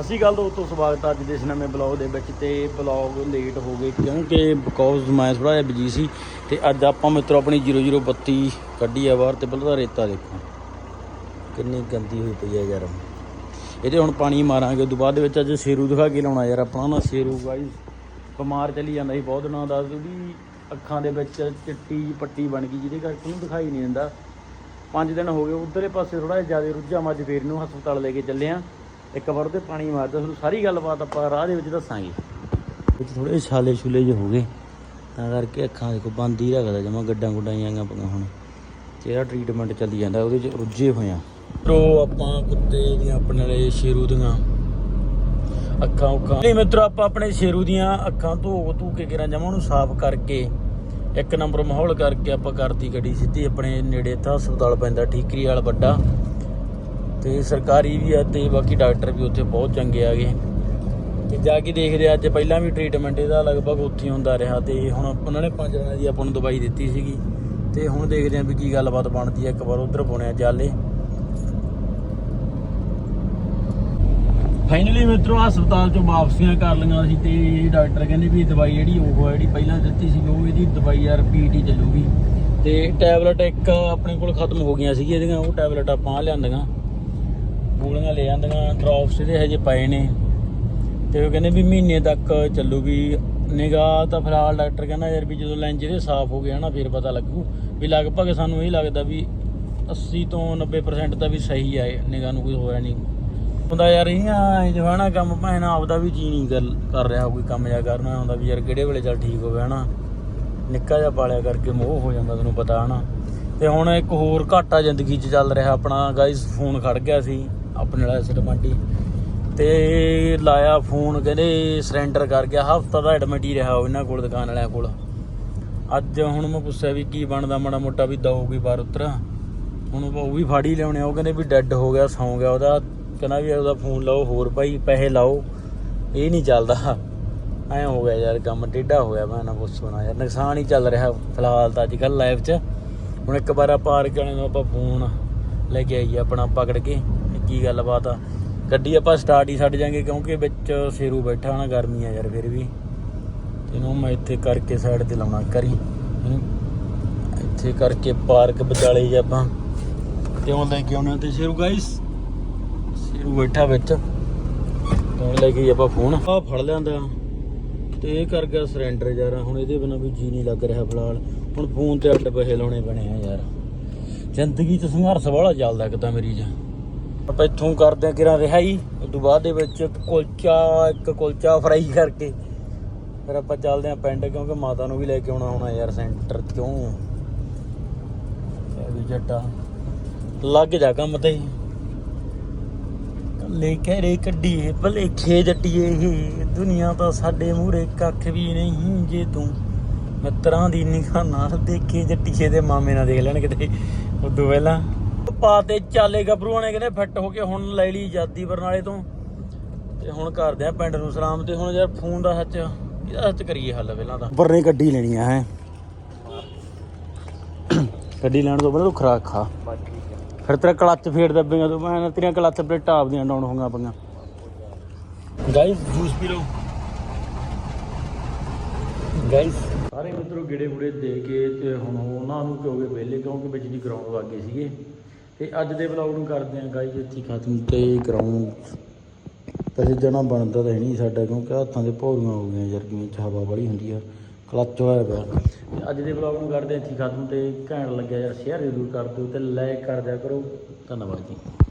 ਅਸੀਂ ਗੱਲ ਦੋਸਤੋ, ਸਵਾਗਤ ਹੈ ਅੱਜ ਦੇ ਇਸ ਨਵੇਂ ਬਲੌਗ ਦੇ ਵਿੱਚ ਤੇ ਬਲੌਗ ਲੇਟ ਹੋ ਗਏ ਕਿਉਂਕਿ ਬਿਕੋਜ਼ ਮੈਂ ਥੋੜਾ ਜਿਹਾ ਬਿਜ਼ੀ ਸੀ ਤੇ ਅੱਜ ਆਪਾਂ ਮਿੱਤਰੋ ਆਪਣੀ 0032 ਕੱਢੀ ਆ ਬਾਹਰ ਤੇ ਪਹਿਲਾਂ ਤਾਂ ਰੇਤਾ ਦੇਖੋ। ਕਿੰਨੀ ਗੰਦੀ ਹੋਈ ਪਈ ਆ ਯਾਰ। ਇਹਦੇ ਹੁਣ ਪਾਣੀ ਮਾਰਾਂਗੇ ਉਦੋਂ ਬਾਅਦ ਦੇ ਵਿੱਚ ਅੱਜ ਸ਼ੇਰੂ ਦਿਖਾ ਕੇ ਲਾਉਣਾ ਯਾਰ ਆਪਣਾ ਨਾ, ਸ਼ੇਰੂ ਗਾਈਸ ਬਿਮਾਰ ਚਲੀ ਜਾਂਦਾ ਸੀ ਬਹੁਤ ਦਿਨਾਂ ਦਾ ਉਹਦੀ ਅੱਖਾਂ ਦੇ ਵਿੱਚ ਚਿੱਟੀ ਪੱਟੀ ਬਣ ਗਈ, ਜਿਹਦੇ ਕਰਕੇ ਉਹਨੂੰ ਦਿਖਾਈ ਨਹੀਂ ਦਿੰਦਾ। ਪੰਜ ਦਿਨ ਹੋ ਗਏ, ਉਧਰਲੇ ਪਾਸੇ ਥੋੜਾ ਜਿਹਾ ਜ਼ਿਆਦਾ ਰੁੱਝਾ ਮੱਝ ਫੇਰ ਨੂੰ ਹਸਪਤਾਲ ਲੈ ਕੇ ਚੱਲੇ ਆ। ਇੱਕ ਵਾਰ ਉਹਦੇ ਪਾਣੀ ਮਾਰਦਾ ਤੁਹਾਨੂੰ ਸਾਰੀ ਗੱਲਬਾਤ ਆਪਾਂ ਰਾਹ ਦੇ ਵਿੱਚ ਦੱਸਾਂਗੇ। ਵਿੱਚ ਥੋੜੇ ਛਾਲੇ ਛੁਲੇ ਜਿਹੇ ਹੋ ਗਏ। ਤਾਂ ਕਰਕੇ ਅੱਖਾਂ ਦੇਖੋ ਬੰਦ ਹੀ ਰੱਖਦਾ ਜਮਾ ਗੱਡਾਂ ਗੁੱਡਾਂ ਆਈਆਂ ਪਈਆਂ ਹੁਣ। ਜਿਹੜਾ ਟ੍ਰੀਟਮੈਂਟ ਚੱਲੀ ਜਾਂਦਾ, ਉਹਦੇ ਚ ਰੁੱਝੇ ਹੋਏ ਆ। ਪ੍ਰੋ ਆਪਾਂ ਕੁੱਤੇ ਦੀਆਂ ਆਪਣੇ ਲਈ ਸ਼ੇਰੂ ਦੀਆਂ। ਅੱਖਾਂ ਉੱਖਾਂ। ਨਹੀਂ ਮਿੱਤਰੋ, ਆਪਾਂ ਆਪਣੇ ਸ਼ੇਰੂ ਦੀਆਂ ਅੱਖਾਂ ਧੋ ਧੂ ਕੇ ਕਿਰਾਂ ਜਮਾ ਉਹਨੂੰ ਸਾਫ਼ ਕਰਕੇ, ਇੱਕ ਨੰਬਰ ਮਾਹੌਲ ਕਰਕੇ ਆਪਾਂ ਕਰਤੀ ਗੱਡੀ ਸਿੱਧੀ ਆਪਣੇ ਨੇੜੇ ਤਾਂ ਹਸਪਤਾਲ ਪੈਂਦਾ ਠੀਕਰੀ ਵਾਲਾ ਵੱਡਾ। ਤੇ ਸਰਕਾਰੀ ਵੀ ਆ ਤੇ ਬਾਕੀ ਡਾਕਟਰ ਵੀ ਉੱਥੇ ਬਹੁਤ ਚੰਗੇ ਆਗੇ ਤੇ ਜਾ ਕੇ ਦੇਖਦੇ ਆ, ਅੱਜ ਪਹਿਲਾਂ ਵੀ ਟ੍ਰੀਟਮੈਂਟ ਇਹਦਾ ਲਗਭਗ ਉੱਥੇ ਹੁੰਦਾ ਰਿਹਾ ਤੇ ਹੁਣ ਉਹਨਾਂ ਨੇ ਪੰਜ ਦਿਨਾਂ ਦੀ ਆਪਾਂ ਨੂੰ ਦਵਾਈ ਦਿੱਤੀ ਸੀਗੀ। ਤੇ ਹੁਣ ਦੇਖਦੇ ਆ ਵੀ ਕੀ ਗੱਲਬਾਤ ਬਣਦੀ ਆ ਇੱਕ ਵਾਰ ਉਧਰ ਪਾਉਣੇ ਜਾਲੇ। ਫਾਈਨਲੀ ਮਿੱਤਰੋ, ਹਸਪਤਾਲ ਚੋਂ ਵਾਪਸੀਆਂ ਕਰ ਲਈਆਂ ਸੀ ਤੇ ਡਾਕਟਰ ਕਹਿੰਦੇ ਵੀ ਦਵਾਈ ਜਿਹੜੀ ਉਹ ਜਿਹੜੀ ਪਹਿਲਾਂ ਦਿੱਤੀ ਸੀ, ਉਹ ਇਹਦੀ ਦਵਾਈ ਆ ਰਿਪੀਟ ਹੀ ਚੱਲੂਗੀ। ਤੇ ਟੈਬਲੇਟ ਇੱਕ ਆਪਣੇ ਕੋਲ ਖਤਮ ਹੋ ਗਈਆਂ ਸੀ ਇਹਦੀਆਂ, ਉਹ ਟੈਬਲੇਟ ਆਪਾਂ ਲਿਆਂਦੀਆਂ। ਗੋਲੀਆਂ ਲੈ ਜਾਂਦੀਆਂ ਡ੍ਰੌਪਸ ਇਹਦੇ ਹਜੇ ਪਏ ਨੇ। ਤੇ ਉਹ ਕਹਿੰਦੇ ਵੀ ਮਹੀਨੇ ਤੱਕ ਚੱਲੂਗੀ। ਨਿਗਾਹ ਤਾਂ ਫਿਲਹਾਲ ਡਾਕਟਰ ਕਹਿੰਦਾ ਯਾਰ ਵੀ ਜਦੋਂ ਲੈਂਜ ਇਹਦੇ ਸਾਫ਼ ਹੋ ਗਿਆ ਨਾ ਫਿਰ ਪਤਾ ਲੱਗੂ। ਵੀ ਲਗਭਗ ਸਾਨੂੰ ਇਹ ਲੱਗਦਾ ਵੀ 80 ਤੋਂ 90% ਤਾਂ ਵੀ ਸਹੀ ਆ ਨਿਗਾਹ ਨੂੰ ਕੋਈ ਹੋਇਆ ਨਹੀਂ। ਹੁੰਦਾ ਯਾਰ ਇਹ ਆ ਜਵਾਨਾ ਕੰਮ, ਭੈਣ ਆਪਦਾ ਵੀ ਜੀ ਨਹੀਂ ਕਰ ਕਰ ਰਿਹਾ ਕੋਈ ਕੰਮ ਜਾਂ ਕਰਨਾ। ਹੁੰਦਾ ਵੀ ਯਾਰ ਕਿਹੜੇ ਵੇਲੇ ਚੱਲ ਠੀਕ ਹੋਵੇ ਹਨਾ। ਨਿੱਕਾ ਜਿਹਾ ਪਾਲਿਆ ਕਰਕੇ ਮੋਹ ਹੋ ਜਾਂਦਾ ਤੈਨੂੰ ਪਤਾ ਹਨਾ। ਤੇ ਹੁਣ ਇੱਕ ਹੋਰ ਘਾਟਾ ਜ਼ਿੰਦਗੀ 'ਚ ਚੱਲ ਰਿਹਾ ਆਪਣਾ। ਗਾਇਸ ਫੋਨ ਖੜ ਗਿਆ ਸੀ। ਆਪਣੇ ਵਾਲਾ ਐਸਿਡ ਮੰਡੀ। ਤੇ ਲਾਇਆ ਫੋਨ, ਕਹਿੰਦੇ ਸਰੈਂਡਰ ਕਰ ਗਿਆ। ਹਫਤਾ ਦਾ ਐਡਮਿਟ ਹੀ ਰਿਹਾ ਉਹ ਇਹਨਾਂ ਕੋਲ, ਦੁਕਾਨ ਵਾਲਿਆਂ ਕੋਲ। ਅੱਜ ਹੁਣ ਮੈਂ ਪੁੱਛਿਆ ਵੀ ਕੀ ਬਣਦਾ ਮਾੜਾ ਮੋਟਾ, ਵੀ ਦਊਗੀ ਬਾਰ ਉਤਰ। ਹੁਣ ਉਹ ਵੀ ਫਾੜੀ ਲਿਆਉਣੇ ਆ ਉਹ ਕਹਿੰਦੇ ਵੀ ਡੈੱਡ ਹੋ ਗਿਆ, ਸੌਂ ਗਿਆ। ਉਹਦਾ ਕਹਿੰਦਾ ਵੀ ਉਹਦਾ ਫੋਨ ਲਾਓ, ਹੋਰ ਭਾਈ ਪੈਸੇ ਲਾਓ। ਇਹ ਨਹੀਂ ਚੱਲਦਾ। ਐ ਹੋ ਗਿਆ ਯਾਰ, ਕੰਮ ਟੇਢਾ ਹੋਇਆ ਮੈਂ ਨਾ ਪੁੱਛੋ ਨਾ ਯਾਰ। ਨੁਕਸਾਨ ਹੀ ਚੱਲ ਰਿਹਾ ਫਿਲਹਾਲ ਤਾਂ ਅੱਜ ਕੱਲ ਲਾਈਫ 'ਚ। ਹੁਣ ਇੱਕ ਵਾਰ ਆਪਾਂ ਪਾਰਕ ਵਾਲੇ ਨੂੰ ਆਪਾਂ ਫੋਨ ਲੈ ਕੇ ਆਈਏ, ਆਪਣਾ ਪਕੜ ਕੇ। ਕੀ ਗੱਲਬਾਤ ਆ? ਗੱਡੀ ਆਪਾਂ ਸਟਾਰਟ ਹੀ ਛੱਡ ਜਾਾਂਗੇ ਕਿਉਂਕਿ ਵਿੱਚ ਸ਼ੇਰੂ ਬੈਠਾ ਨਾ ਗਰਮੀ ਆ ਯਾਰ ਫਿਰ ਵੀ। ਇਹਨੂੰ ਮੈਂ ਇੱਥੇ ਕਰਕੇ ਸਾਈਡ ਤੇ ਲਾਉਣਾ ਕਰੀ। ਇਹਨੂੰ ਇੱਥੇ ਕਰਕੇ ਪਾਰਕ ਵਿਚਾਲੇ ਜੇ ਆਪਾਂ। ਤੇ ਉਹ ਲੈ ਕੇ ਆਉਣਾ ਤੇ ਸ਼ੇਰੂ ਗਾਇਸ ਸ਼ੇਰੂ ਬੈਠਾ ਵਿੱਚ। ਹੁਣ ਲੈ ਕੇ ਆਪਾਂ ਫੋਨ ਆ ਫੜ ਲਿਆਂਦਾ। ਤੇ ਇਹ ਕਰ ਗਿਆ ਸਰੈਂਡਰ ਯਾਰ। ਹੁਣ ਇਹਦੇ ਬਿਨਾ ਵੀ ਜੀ ਨਹੀਂ ਲੱਗ ਰਿਹਾ ਫਿਲਹਾਲ। ਹੁਣ ਫੋਨ ਤੇ ਅੱਡ ਪੈਸੇ ਲਾਉਣੇ ਪੈਣੇ ਆ ਯਾਰ। ਜ਼ਿੰਦਗੀ 'ਚ ਸੰਘਰਸ਼ ਵਾਲਾ ਚੱਲਦਾ ਇੱਕ ਤਾਂ ਮੇਰੀ 'ਚ। ਆਪਾਂ ਇੱਥੋਂ ਕਰਦੇ ਆ ਕਿਰਾਂ ਰਿਹਾਈ ਉਸ ਤੋਂ ਬਾਅਦ ਦੇ ਵਿੱਚ ਕੁਲਚਾ, ਇੱਕ ਕੁਲਚਾ ਫਰਾਈ ਕਰਕੇ। ਫਿਰ ਆਪਾਂ ਚੱਲਦੇ ਆ ਪਿੰਡ, ਕਿਉਂਕਿ ਮਾਤਾ ਨੂੰ ਵੀ ਲੈ ਕੇ ਆਉਣਾ ਹੋਣਾ ਯਾਰ ਸੈਂਟਰ ਕਿਉਂ? ਇਹ ਵੀ ਜੱਟਾ। ਲੱਗ ਜਾ ਕੰਮ ਤੇ। ਕੱਲੇ ਕਹਿਰੇ ਕੱਢੀਏ, ਭਲੇਖੇ ਜੱਟੀਏ ਇਹ। ਦੁਨੀਆ ਤਾਂ ਸਾਡੇ ਮੂਹਰੇ ਕੱਖ ਵੀ ਨਹੀਂ ਜੇ ਤੂੰ। ਮਿੱਤਰਾਂ ਦੀ ਨਿਗਾਹ ਨਾਲ ਦੇਖੇ ਜੱਟੀਏ ਦੇ ਮਾਮੇ ਨਾਲ ਦੇਖ ਲੈਣ ਕਿਤੇ। ਉਦੋਂ ਪਹਿਲਾਂ ਪਾ ਤੇ ਚਾਲੇ ਗੱਭਰੂਆਂ ਨੇ ਕਹਿੰਦੇ ਫਿੱਟ ਹੋ ਕੇ ਹੁਣ ਲੈ ਲਈ ਆਜ਼ਾਦੀ ਬਰਨਾਲੇ ਤੋਂ। ਤੇ ਹੁਣ ਕਰਦੇ ਆ ਪਿੰਡ ਨੂੰ ਸਲਾਮ ਤੇ ਹੁਣ ਯਾਰ ਫੋਨ ਦਾ ਸੱਚ ਇਹਦਾ ਸੱਚ ਕਰੀਏ ਹੱਲ ਪਹਿਲਾਂ ਤਾਂ। ਬਰਨੇ ਗੱਡੀ ਲੈਣੀ ਆ ਹੈ। ਗੱਡੀ ਲੈਣ ਤੋਂ ਪਹਿਲਾਂ ਤੂੰ ਖਰਾਕ ਖਾ। ਫਿਰ ਤੇਰਾ ਕਲੱਚ ਫੇਰ ਦੱਬੇਗਾ ਤੂੰ ਮੈਂ ਤੇਰੀਆਂ ਕਲੱਚ ਪਲੇਟਾਂ ਆਪਦੀਆਂ ਡਾਊਨ ਹੋਈਆਂ ਪਈਆਂ। ਗਾਇਸ ਜੂਸ ਪੀ ਲਓ। ਗਾਇਸ ਸਾਰੇ ਮਿੱਤਰੋ ਗੇੜੇ ਗੁੜੇ ਦੇ ਕੇ ਤੇ ਹੁਣ ਉਹਨਾਂ ਨੂੰ ਕਿਉਂਕਿ ਵਿਹਲੇ ਕਿਉਂਕਿ ਵਿੱਚ ਦੀ ਗਰਾਊਂਡ ਵਾਗੇ ਸੀਗੇ। ਤੇ ਅੱਜ ਦੇ ਵਲੌਗ ਨੂੰ ਕਰਦੇ ਆਂ ਗਾਇਸ ਇੱਥੇ ਖਤਮ ਤੇ ਗਰਾਊਂਡ ਪੈਸੇ ਜਣਾ ਬਣਦਾ ਤਾਂ ਹੈ ਨਹੀਂ ਸਾਡਾ, ਕਿਉਂਕਿ ਹੱਥਾਂ ਦੇ ਭੌਰੀਆਂ ਹੋ ਗਈਆਂ ਯਾਰ ਜਿਵੇਂ ਚ ਹਵਾ ਵਾਲੀ ਹੁੰਦੀ ਆ ਕਲੱਚ ਹੋਇਆ ਪਿਆ। ਤੇ ਅੱਜ ਦੇ ਵਲੌਗ ਨੂੰ ਕਰਦੇ ਆਂ ਇੱਥੇ ਖਤਮ ਤੇ ਘੈਂਟ ਲੱਗਿਆ ਯਾਰ ਸ਼ੇਅਰ ਜ਼ਰੂਰ ਕਰ ਦਿਓ ਤੇ ਲਾਈਕ ਕਰ ਦਿਆ ਕਰੋ। ਧੰਨਵਾਦ ਜੀ।